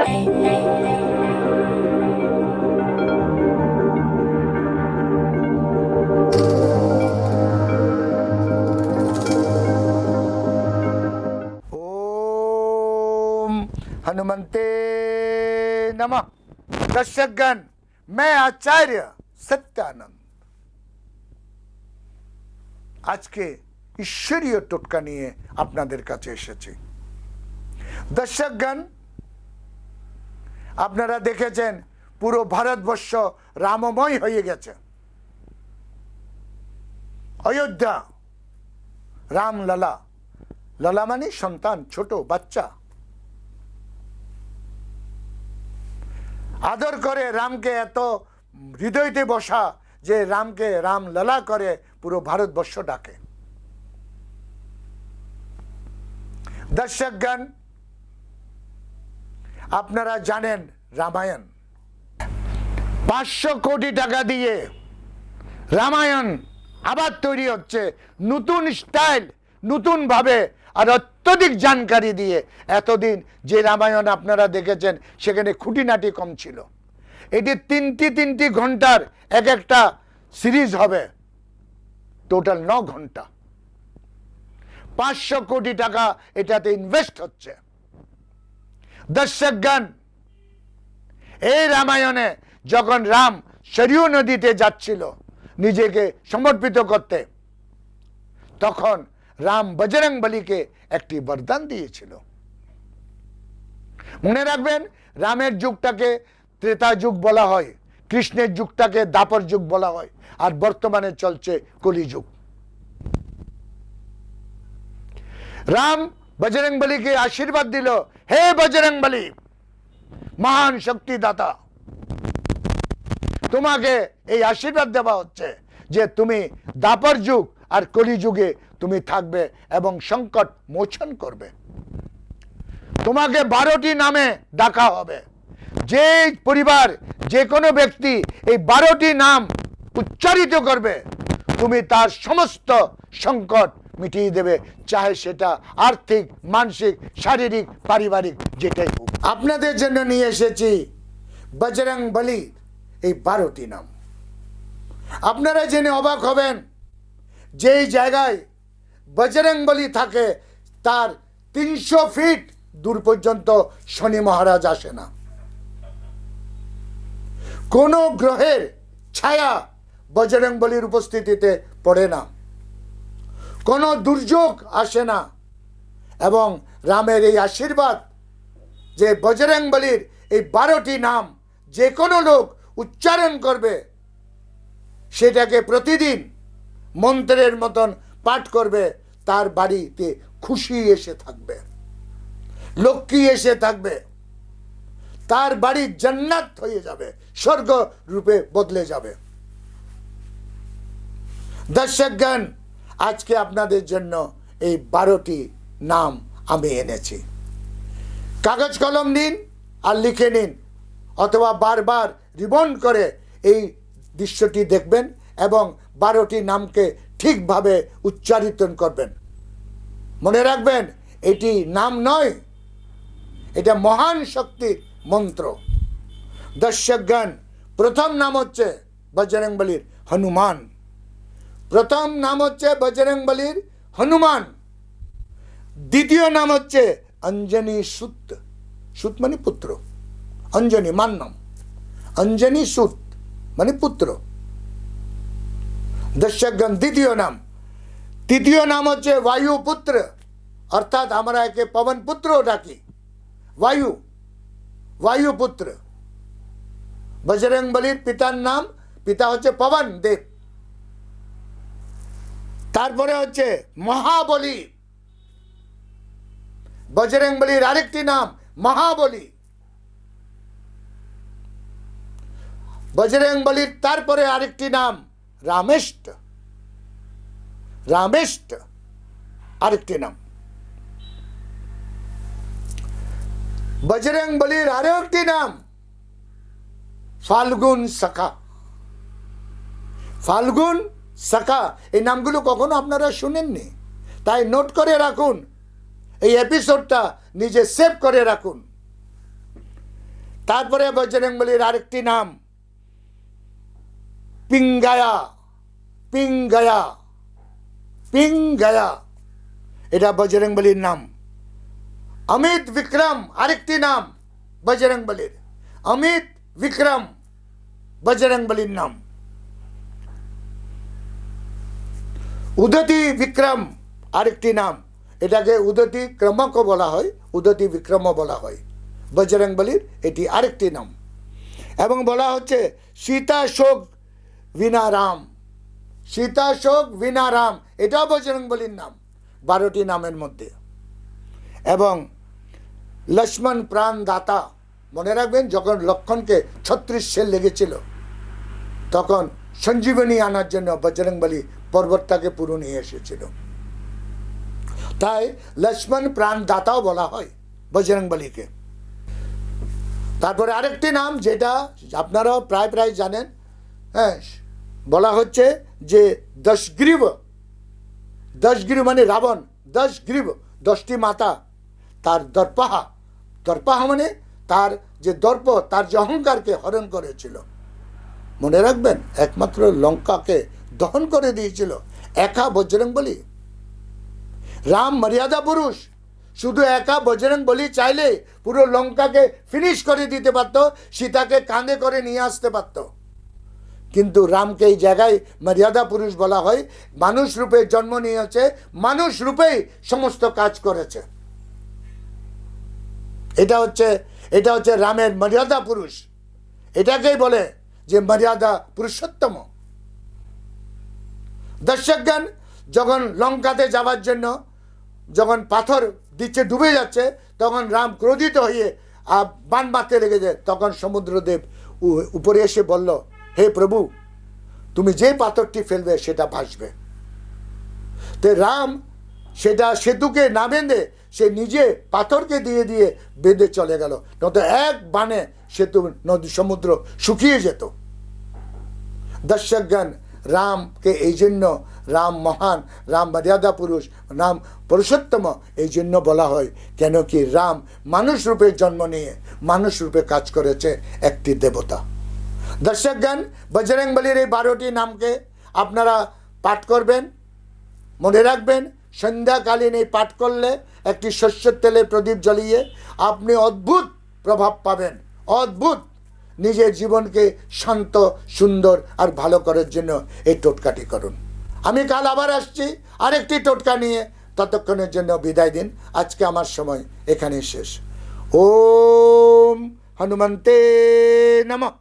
ओम हनुमंते नमः दर्शकगण मैं आचार्य সত্যানন্দ আজকে ঈশ্বরীয় টোটকা নিয়ে আপনাদের কাছে এসেছি দর্শকগণ আপনারা দেখেছেন, পুরো ভারতবর্ষ রামময় হয়ে গেছে। অযোধ্যা রামলালা লালা মানে সন্তান, ছোট, বাচ্চা। আদর করে রামকে এত হৃদয়তে বসা যে রামকে রাম লালা করে পুরো ভারতবর্ষ ডাকে। দর্শকগণ আপনারা জানেন রামায়ণ। পাঁচশো কোটি টাকা দিয়ে রামায়ণ আবার তৈরি হচ্ছে নতুন স্টাইল নতুন ভাবে আর অত্যধিক জানকারি দিয়ে। এতদিন যে রামায়ণ আপনারা দেখেছেন, সেখানে খুঁটিনাটি কম ছিল। এটি তিনটি তিনটি ঘণ্টার এক একটা সিরিজ হবে। টোটাল ন ঘণ্টা। পাঁচশো কোটি টাকা এটাতে ইনভেস্ট হচ্ছে। দর্শকগণ এই রামায়ণে যখন রাম সরিয় নদীতে যাচ্ছিল নিজেকে সমর্পিত করতে, তখন রাম বজরং বলিকে একটি বরদান দিয়েছিল। মনে রাখবেন, রামের যুগটাকে ত্রেতা যুগ বলা হয়, কৃষ্ণের যুগটাকে দাপর যুগ বলা হয়, আর বর্তমানে চলছে কলিযুগ। রাম বজরং বলিকে আশীর্বাদ দিল। হে বজরং বলি, মহান শক্তিদাতা, তোমাকে এই আশীর্বাদ দেওয়া হচ্ছে যে তুমি দাপর যুগ আর কলিযুগে তুমি থাকবে এবং সংকট মোচন করবে। তোমাকে বারোটি নামে ডাকা হবে। যে পরিবার, যে কোনো ব্যক্তি এই বারোটি নাম উচ্চারিত করবে, তুমি তার সমস্ত সংকট মিটিয়ে দেবে, চাহে সেটা আর্থিক, মানসিক, শারীরিক, পারিবারিক, যেটাই হোক। আপনাদের জন্য নিয়ে এসেছি বজরং বলি, এই বারোটি নাম। আপনারা জেনে অবাক হবেন, যেই জায়গায় বজরং বলি থাকে, তার তিনশো ফিট দূর পর্যন্ত শনি মহারাজ আসে না। কোনো গ্রহের ছায়া বজরং বলির উপস্থিতিতে পড়ে না। কোনো দুর্যোগ আসে না। এবং রামের এই আশীর্বাদ যে বজরং বলির এই বারোটি নাম যে কোনো লোক উচ্চারণ করবে, সেটাকে প্রতিদিন মন্ত্রের মতন পাঠ করবে, তার বাড়িতে খুশি এসে থাকবে, লক্ষ্মী এসে থাকবে, তার বাড়ি জান্নাত হয়ে যাবে স্বর্গ রূপে বদলে যাবে। দর্শকগণ আজকে আপনাদের জন্য এই বারোটি নাম আমি এনেছি। কাগজ কলম নিন আর লিখে নিন, অথবা বারবার রিবন করে এই দৃশ্যটি দেখবেন এবং বারোটি নামকে ঠিকভাবে উচ্চারিত করবেন। মনে রাখবেন, এটি নাম নয়, এটা মহান শক্তির মন্ত্র। দর্শকগণ, প্রথম নাম হচ্ছে বজরং বলির হনুমান প্রথম নাম হচ্ছে বজরং বলির হনুমান দ্বিতীয় নাম হচ্ছে অঞ্জনী সুত সুত মানে পুত্র অঞ্জনী মান নাম অঞ্জনী সুত মানে পুত্র দর্শকগণ দ্বিতীয় নাম তৃতীয় নাম হচ্ছে বায়ুপুত্র অর্থাৎ আমরা একে পবন পুত্র ডাকি বায়ু বায়ুপুত্র বজরং বলির পিতার নাম পিতা হচ্ছে পবন দেব তারপরে হচ্ছে মহাবলী। বজরং বলির আরেকটি নাম মহাবলী। বজরং বলির তারপরে আরেকটি নাম রামেষ্ট। রামেষ্ট আরেকটি নাম। বজরং বলির আরও একটি নাম ফাল্গুন সখা ফাল্গুন সখা এই নামগুলো কখনো আপনারা শুনেননি? তাই নোট করে রাখুন, এই এপিসোডটা নিজে সেভ করে রাখুন। তারপরে বজরংবলির আরেকটি নাম, পিঙ্গায়া পিঙ্গায়া পিঙ্গায়া। এটা বজরংবলির নাম। অমিত বিক্রম, আরেকটি নাম বজরংবলির অমিত বিক্রম বজরংবলির নাম। উদতি বিক্রম আরেকটি নাম। এটাকে উদতি ক্রমকও বলা হয়, উদতি বিক্রমও বলা হয়। বজরংবলির এটি আরেকটি নাম। এবং বলা হচ্ছে সীতা শোক বিনা রাম সীতা শোক বিনা রাম এটাও বজরংবলির নাম, বারোটি নামের মধ্যে। এবং লক্ষ্মণ প্রাণ দাতা, মনে রাখবেন যখন লক্ষণকে ছত্রিশ সেল লেগেছিল, তখন সঞ্জীবনী আনার জন্য বজরংবলী পর্বতটাকে পুরো নিয়ে এসেছিল। তাই লক্ষ্মণ প্রাণ দাতাও বলা হয় বজরংবলীকে তারপরে আরেকটি নাম যেটা আপনারাও প্রায় প্রায় জানেন হ্যাঁ বলা হচ্ছে যে দশগ্রীব। দশগ্রীব মানে রাবণ, দশগ্রীব, দশটি মাতা, তার দর্পাহা। দর্পাহা মানে তার যে দর্প, তার যে অহংকারকে হরণ করেছিল। মনে রাখবেন, একমাত্র লঙ্কাকে দহন করে দিয়েছিল। একা বজরং বলি। রাম মর্যাদা পুরুষ। শুধু একা বজরং বলি চাইলে পুরো লঙ্কাকে ফিনিশ করে দিতে পারত, সীতাকে কাঁধে করে নিয়ে আসতে পারত। কিন্তু রামকে এই জায়গায় মর্যাদা পুরুষ বলা হয়। মানুষ রূপে জন্ম নিয়েছে, মানুষ রূপেই সমস্ত কাজ করেছে। এটা হচ্ছে এটা হচ্ছে রামের মর্যাদা পুরুষ। এটাকেই বলে যে মর্যাদা পুরুষোত্তম। দর্শকগণ যখন লঙ্কাতে যাওয়ার জন্য যখন পাথর দিচ্ছে ডুবে যাচ্ছে তখন রাম ক্রোধিত হয়ে আহ, বান মারতে লেগেছে তখন সমুদ্রদেব উপরে এসে বলল হে প্রভু তুমি যে পাথরটি ফেলবে সেটা ভাসবে। তো রাম সেটা সেতুকে না বেঁধে সে নিজে পাথরকে দিয়ে দিয়ে বেঁধে চলে গেল। নয়তো এক বানে সেতু নদী সমুদ্র শুকিয়ে যেত। দর্শকগণ রামকে এই জন্য রাম মহান, রাম মর্যাদা পুরুষ, রাম পুরুষোত্তম এই জন্য বলা হয়। কেন কি রাম মানুষ রূপে জন্ম নিয়ে মানুষ রূপে কাজ করেছে একটি দেবতা। দর্শকগণ বজরংবলির এই বারোটি নামকে আপনারা পাঠ করবেন, মনে রাখবেন, সন্ধ্যাকালীন এই পাঠ করলে একটি শস্যের তেলে প্রদীপ জ্বলিয়ে আপনি অদ্ভুত প্রভাব পাবেন, অদ্ভুত। নিজের জীবনকে শান্ত, সুন্দর আর ভালো করার জন্য এই টোটকাটি করুন। আমি কাল আবার আসছি আরেকটি টোটকা নিয়ে। ততক্ষণের জন্য বিদায় দিন। আজকে আমার সময় এখানে শেষ। ওম হনুমন্তে নমঃ।